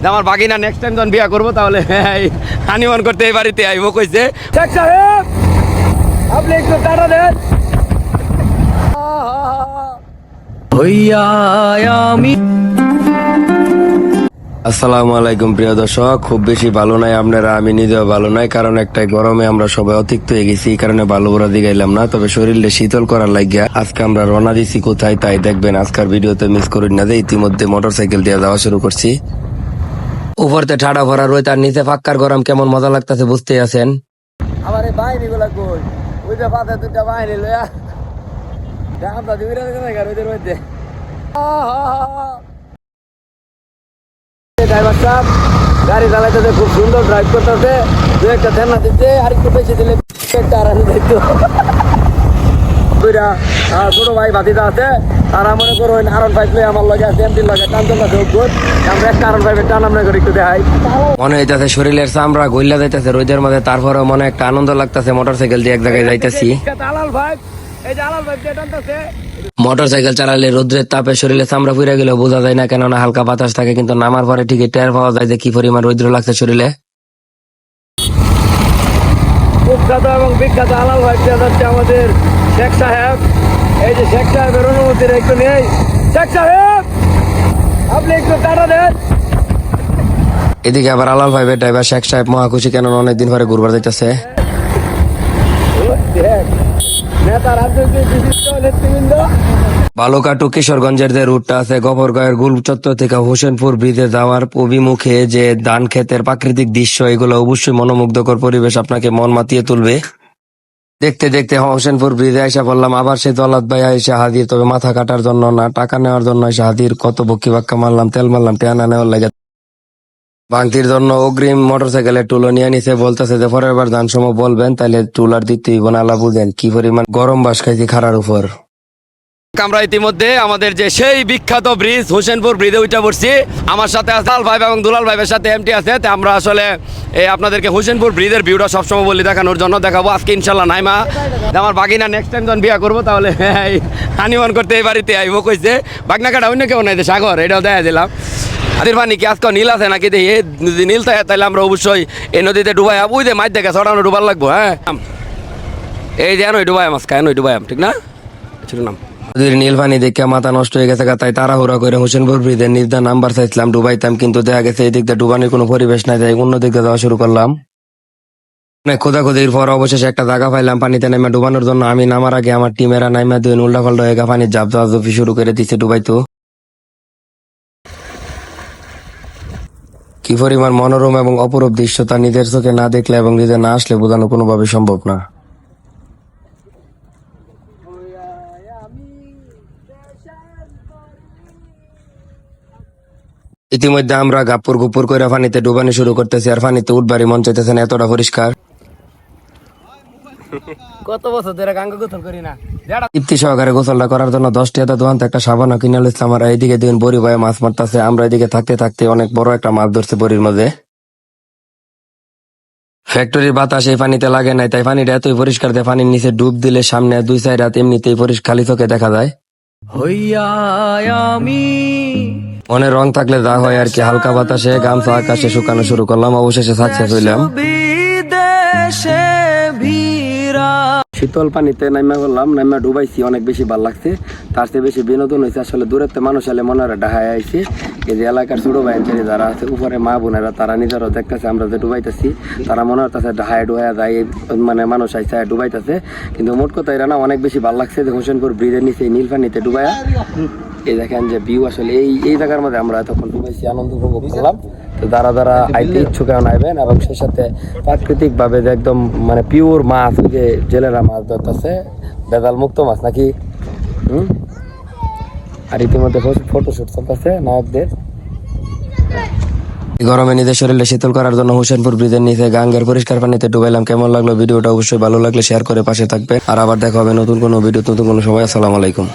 যে আমার বাগিনা next time যখন বিয়া করব তাহলে হানিমন করতে এই বাড়িতে আইব কইছে। শেখ সাহেব আপনি একটু টাটা দেন। হইয়া আমি আসসালামু আলাইকুম প্রিয় দর্শক। খুব বেশি ভালো নাই আপনারা আমি নিজেও ভালো নাই কারণ একটাই গরমে আমরা সবাই অতিক্ত হয়ে গেছি এই কারণে ভালো বড়া দিগাইলাম না তবে শরীরে শীতল করার লাগিয়া আজকে আমরা রওনা দিছি কোথায় তাই দেখবেন আজকের ভিডিওতে মিস করি না যে ইতিমধ্যে মোটরসাইকেল দিয়ে যাওয়া শুরু করছি। উপরতে ঠাডা ভরা রয়ে তার নিচে ফাক্কার গরম কেমন মজা লাগতেছে বুঝতে আছেন। আমার এই বাহিনী গুলা কই? ওই যে পাতে দুটা বাহিনী লয়া দেখাম তো দিবি রে ওদের মধ্যে। ড্রাইভার সাহেব, গাড়ি চালাইতেছে, খুব সুন্দর ড্রাইভ করতেছে। দু একটা ঠেনা দিতে আর একটু বেশি দিলে একটা আরাম দিত। ছোট ভাই ভাতিটা আছে? তারা মনে আরন পাইপ লই আমার লগে আছে এমটির লগে টান যোগ আমরা একটা আরন পাইপের টান আমরা করে একটু দেখাই। মনে হইতাছে শরীরের চামড়া গইলা যাইতেছে রোদের মধ্যে তারপরে মনে একটা আনন্দ লাগতেছে মোটরসাইকেল দিয়ে এক জায়গায় যাইতেছি। মোটরসাইকেল চালালে রোদ্রের তাপে শরীরে চামড়া পুড়ে গেলেও বোঝা যায় না কেননা হালকা বাতাস থাকে কিন্তু নামার পরে ঠিকই টের পাওয়া যায় যে কি পরিমাণ রৌদ্র লাগছে শরীরে। কুখ্যাত এবং বিখ্যাত আলাল ভাই যাচ্ছে আমাদের শেখ সাহেব। এই যে শেখ সাহেবের অনুমতির একটু নেই। শেখ সাহেব, আপনি একটু টাটা দেন। এদিকে আবার আলাল ভাই ড্রাইভার শেখ সাহেব মহাখুশি কেন অনেকদিন পরে ঘুরবার যাইতেছে বালুকাটু কিশোরগঞ্জের যে রুটটা আছে গফরগাঁয়ের গুল চত্বর থেকে হোসেনপুর ব্রিজে যাওয়ার অভিমুখে যে ধান ক্ষেতের প্রাকৃতিক দৃশ্য, এগুলো অবশ্যই মনোমুগ্ধকর পরিবেশ আপনাকে মন মাতিয়ে তুলবে। দেখতে দেখতে হোসেনপুর ব্রিজে এসে বললাম, আবার সেই দলাত ভাই এসে হাজির, তবে মাথা কাটার জন্য না, টাকা নেওয়ার জন্য এসে হাজির। কত বক্কি বাক্কা মারলাম, তেল মারলাম টেনা নেওয়ার লাগে ভাঙতির জন্য অগ্রিম মোটরসাইকেলের টুলো নিয়ে নিছে, বলতেছে যে পরের বার ধান সময় বলবেন তাহলে টুলার দিতে আলা বুঝেন কি পরিমাণ গরম বাস খাইছি খারার উপর। আমরা ইতিমধ্যে আমাদের যে সেই বিখ্যাত ব্রিজ, হোসেনপুর ব্রিজে উঠে পড়ছি। আমার সাথে আছে লাল ভাই এবং দুলাল ভাইয়ের সাথে এমটি আছে, তো আমরা আসলে এই আপনাদেরকে হোসেনপুর ব্রিজের ভিউটা সবসময় বলি দেখানোর জন্য দেখাবো। আজকে ইনশাল্লাহ নাইমা আমার বাগিনা নেক্সট টাইম যখন বিয়া করব, তাহলে হানিমন করতে এই বাড়িতে আইব, কইছে। বাগনা কাটা অন্য কেউ নাই সাগর, এটাও দেখা দিলাম। আদির পানি কি আজকে নীল আছে নাকি দেখি? যদি নীল থাকে তাহলে আমরা অবশ্যই এই নদীতে ডুবাই ওই যে মাছ দেখে ছড়ানো ডুবার লাগবো হ্যাঁ? এই যে ওই ডুবাই মাছ খায় ওই ডুবাই ঠিক না? নাম। নদীর নীল পানি দেখে মাথা নষ্ট হয়ে গেছে তাই তাড়াহুড়া করে হোসেনপুর ব্রিজের নির্দা নাম্বার চাইছিলাম, ডুবাইতাম, কিন্তু দেখা গেছে এই দিক দিয়ে ডুবানির কোনো পরিবেশ নাই, তাই অন্য দিক যাওয়া শুরু করলাম। খোঁজাখুঁজির পর অবশেষে একটা জায়গা পাইলাম, পানিতে নেমে ডুবানোর জন্য। আমি নামার আগে আমার টিমেরা নাইমা দুই উল্টা পাল্টা হয়ে গা পানির জাপ জাপি শুরু করে দিচ্ছে ডুবাইতো। কি পরিমাণ মনোরম এবং অপরূপ দৃশ্য তা নিজের চোখে না দেখলে এবং নিজে না আসলে বোঝানো কোনোভাবে সম্ভব না। ইতিমধ্যে আমরা গাপুর গুপুর করে ফানিতে ডুবানি শুরু করতেছি আর ফানিতে উঠবারই মন চাইতেছে না, এতটা পরিষ্কার। কত বছর ধরে গাঙ্গ গোসল করি না। তৃপ্তি সহকারে গোসলটা করার জন্য দশটি হাতে দোকান একটা সাবান কিনে নিলাম আর এইদিকে দিন বড়ি ভাই মাছ মারতেছে। আমরা এদিকে থাকতে থাকতে অনেক বড় একটা মাছ ধরছে বড়ির মধ্যে। ফ্যাক্টরির বাতাস এই পানিতে লাগে নাই তাই পানিটা এতই পরিষ্কার যে পানির নিচে ডুব দিলে সামনে দুই সাইড হাত এমনিতেই পরিষ্কার খালি চোখে দেখা যায়। আমি মনে রং থাকলে যা হয় আর কি হালকা বাতাসে গামছা আকাশে শুকানো শুরু করলাম অবশেষে সাকসেস হইলাম। শীতল পানিতে নাইমা করলাম নাইমা ডুবাইছি, অনেক বেশি ভালো লাগছে। তার চেয়ে বেশি বিনোদন হয়েছে আসলে থেকে মানুষ এলে মনে হয় ডাহায় আইছে। এই যে এলাকার ছোট ছেলে যারা আছে, উপরে মা বোনেরা, তারা নিজেরাও দেখতেছে আমরা যে ডুবাইতেছি। তারা মনে হচ্ছে ডাহায় ডুহায় যায় মানে মানুষ আইসা ডুবাইতেছে। কিন্তু মোট কথা এরা না অনেক বেশি ভালো লাগছে যে হোসেনপুর ব্রিজের নিচে নীল পানিতে ডুবাইয়া এই দেখেন যে ভিউ আসলে এই এই জায়গার মধ্যে আমরা তখন ডুবাইছি, আনন্দ উপভোগ করলাম। তো যারা যারা আইতে ইচ্ছুক এখন আইবেন এবং সেই সাথে প্রাকৃতিক ভাবে যে একদম মানে পিওর মাছ ওই যে জেলেরা মাছ ধরতেছে বেদাল মুক্ত মাছ নাকি? হুম? আর ইতিমধ্যে ফটোশুট চলতেছে নায়কদের এই গরমে নিজের শরীরে শীতল করার জন্য হোসেনপুর ব্রিজের নিচে গাঙ্গের পরিষ্কার পানিতে ডুবাইলাম। কেমন লাগল ভিডিওটা অবশ্যই ভালো লাগলে শেয়ার করে পাশে থাকবে আর আবার দেখা হবে নতুন কোনো ভিডিও নতুন কোনো সময়। আসসালামু আলাইকুম।